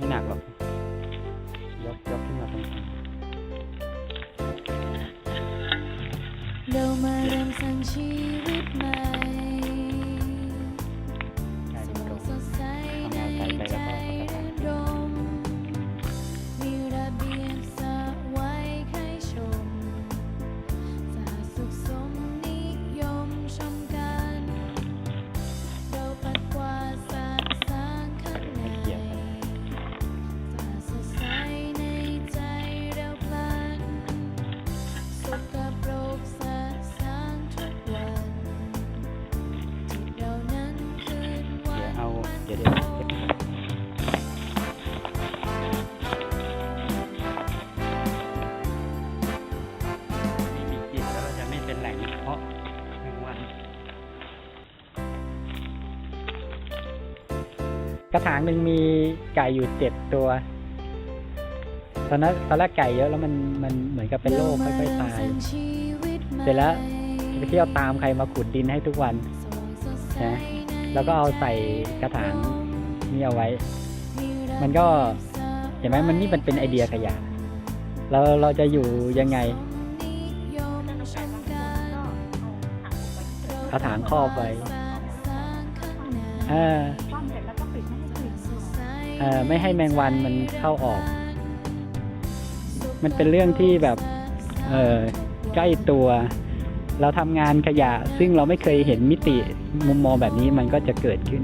ไม่หนักหรอกยกยกขึ้นมาตรงกลางเรามาเริ่มสร้างชีวิต ดี๋ยวเดี๋ยวคงไม่มีกลิ่นแล้วจะไม่เป็นแหล่งเพาะแมงวันกระถางหนึ่งมีไก่อยู่เจ็ดตัว ตอนนั้นตอนแรกไก่เยอะแล้วมันมันเหมือนกับเป็นโรคค่อยๆตาย เสร็จแล้วไปเที่ยวตามใครมาขุดดินให้ทุกวันนะ แล้วก็เอาใส่กระถางนี่เอาไว้ มันก็เห็นไหมมันนี่มันเป็นไอเดียขยะเราเราจะอยู่ยังไงกระถางครอบไว้เออซ่อมเสร็จแล้วก็ปิดไม่ให้กลิ่นเออไม่ให้แมงวันมันเข้าออก มันเป็นเรื่องที่แบบ เออใกล้ตัว เราทำงานขยะซึ่งเราไม่เคยเห็นมิติมุมมองแบบนี้มันก็จะเกิดขึ้น